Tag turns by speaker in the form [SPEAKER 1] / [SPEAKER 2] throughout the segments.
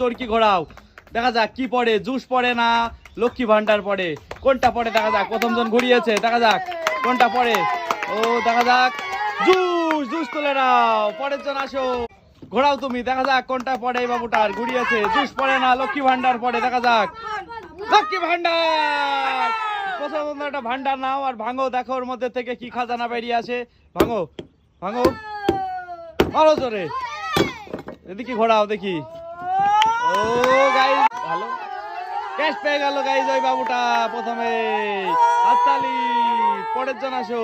[SPEAKER 1] চরকি ঘোরাও? দেখা যাক কি পড়ে, জুস পড়ে না লক্ষ্মী ভান্ডার পড়ে? কোনটা পড়ে দেখা যাক প্রথম জন ঘুরিয়েছে, দেখা যাক কোনটা পড়ে? ও, দেখা যাক। জুস জুস তুলে নাও পরের জন আসো। ঘোরাও তুমি, দেখা যাক কোনটা পড়ে এই বাবুটার, ঘুরিয়েছে, জুস পড়ে না লক্ষ্মী ভান্ডার পড়ে, দেখা যাক। লক্ষ্মী ভান্ডার প্রথম একটা ভান্ডার নাও আর ভাঙো, দেখো ওর মধ্যে থেকে কি খাজানা বেরিয়ে আসে। ভাঙো ভাঙো। ভালো জোরে। এদিকে ঘোরাও দেখি। ও গাইজ ক্যাশ পেয়ে গেল গাইজ ওই বাবুটা প্রথমে। হাততালি, পরের জন আসো।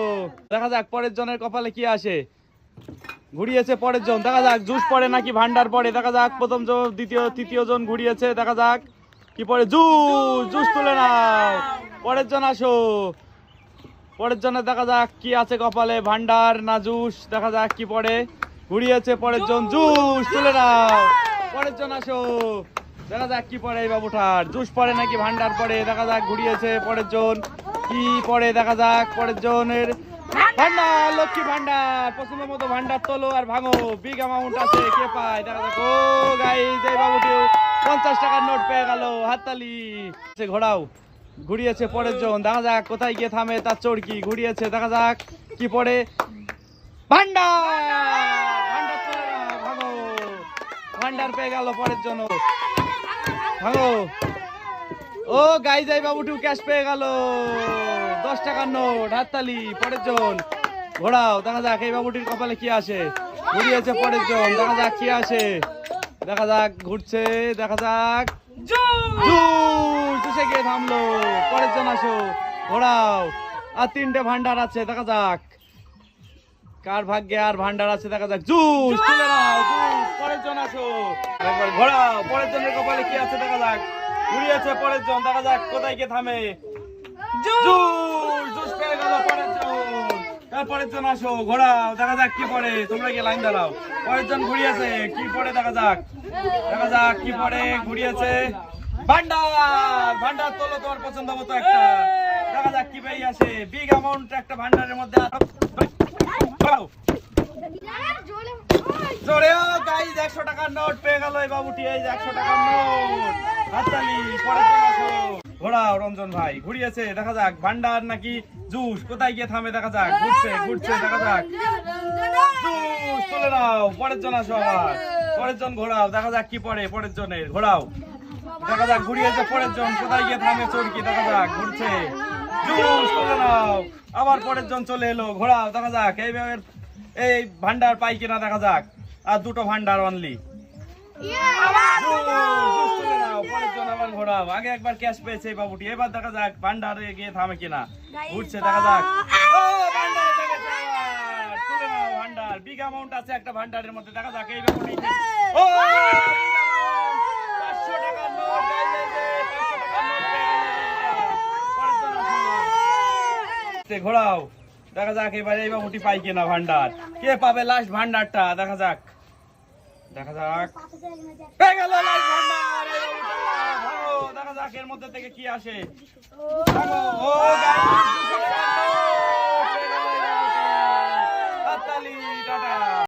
[SPEAKER 1] দেখা যাক, পরের জনের কপালে কি আসে। ঘুরিয়েছে পরের জন, দেখা যাক, জুস পড়ে নাকি ভান্ডার পড়ে। দেখা যাক, প্রথম জন, দ্বিতীয়, তৃতীয় জন ঘুরিয়েছে, দেখা যাক কি পড়ে। জুস জুস তুলে নাও। পরের জন আসো। পরের জন্য দেখা যাক কি আছে কপালে, ভান্ডার না জুস, দেখা যাক কি পরে ঘুরিয়েছে পরের জন, জুস তুলে নাও। পরের জন আসো। দেখা যাক কি পড়ে এই বাবুটার জুস পড়ে নাকি ভান্ডার পড়ে? দেখা যাক ঘুরিয়েছে পরের জন। কি পড়ে দেখা যাক পরের জনের। ভান্ডার, লক্ষ্মী ভান্ডার, পছন্দ মতো ভান্ডার তোলো আর ভাঙো। বিগ অ্যামাউন্ট আছে, কে পায়? দেখা যাক। ও গাইজ এই বাবুটি পঞ্চাশ টাকার নোট পেয়ে গেল। হাততালি। সে ঘোড়াও ঘুরিয়েছে পরের জন। দেখা যাক কোথায় গিয়ে থামে তার চড়কি। ঘুরিয়েছে, দেখা যাক কি পড়ে। ভান্ডার ভান্ডার চলে না, ভাগো ভান্ডার পেয়ে গেল পরের জন্য। ভাগো ও, গাই যাই বাবুটু ক্যাশ পেয়ে গেল। দশ টাকার নোট হাততালি, পরের জন। ঘোড়াও দেখা যাক, এই বাবুটির কপালে কি আসে। ঘুরিয়েছে পরের জন, দেখা যাক কি আসে। দেখা যাক, ঘুরছে, দেখা যাক। জুসে গিয়ে থামলো, পরের জন আসো। ঘোড়াও আর তিনটে ভান্ডার আছে, দেখা যাক। কার ভাগ্যে আর ভান্ডার আছে, দেখা যাক। জুস তুলে নাও জুস পরের জন আসো ঘোড়াও পরের জনের কপালে কি আছে দেখা যাক ঘুরিয়েছে পরের জন দেখা যাক কোথায় গিয়ে থামে জুস জুস পেয়ে গেল পরের জন তারপরের জন আসো ঘোড়াও দেখা যাক কি পড়ে তোমরা গিয়ে লাইন দাঁড়াও পরের জন ঘুরিয়েছে কি পড়ে দেখা যাক দেখা যাক কি পড়ে ঘুরিয়েছে ভান্ডার ভান্ডার তোলো তোমার পছন্দ মতো একটা দেখা যাক কি বেরিয়ে আসে বিগ অ্যামাউন্ট একটা ভান্ডারের মধ্যে ঘোরাও। জোরেও গাইজ একশো নোট পেয়ে গেল এই বাবুটি, এই একশো টাকার নোট। পরে। ঘোড়াও রঞ্জন ভাই, ঘুরিয়েছে, দেখা যাক, ভান্ডার নাকি জুস? কোথায় গিয়ে থামে, দেখা যাক, ঘুরছে ঘুরছে, দেখা যাক। জুস নাও, পরের জন আবার। পরের জন ঘোরাও, দেখা যাক কি পড়ে পরের জনের, ঘোরাও। দেখা যাক, ঘুরিয়েছে পরের জন, কোথায় গিয়ে থামে চোরকি, দেখা যাক, ঘুরছে। জুস নাও, আবার পরের জন চলে এলো, ঘোরাও, দেখা যাক এই ভাবে- এই ভান্ডার পাই কিনা, দেখা যাক। আর দুটো ভান্ডার অনলি আগে একবার ক্যাশ পেয়েছে এবার দেখা যাক ভান্ডারে গিয়ে থামে কিনা দেখা যাক ভান্ডারে আছে একটা মধ্যে দেখা যাক এই বাবুটি ও big amount! 500 টাকার নোট, guys, এই যে 500 টাকার নোট পেয়ে গেল এটা। পরের জন আসো। তে ঘোরাও দেখা যাক এবারে এই বাবুটি পাই কিনা ভান্ডার কে পাবে লাস্ট ভান্ডারটা দেখা যাক দেখা যাক। দেখা যাক এর মধ্যে থেকে কি আসে।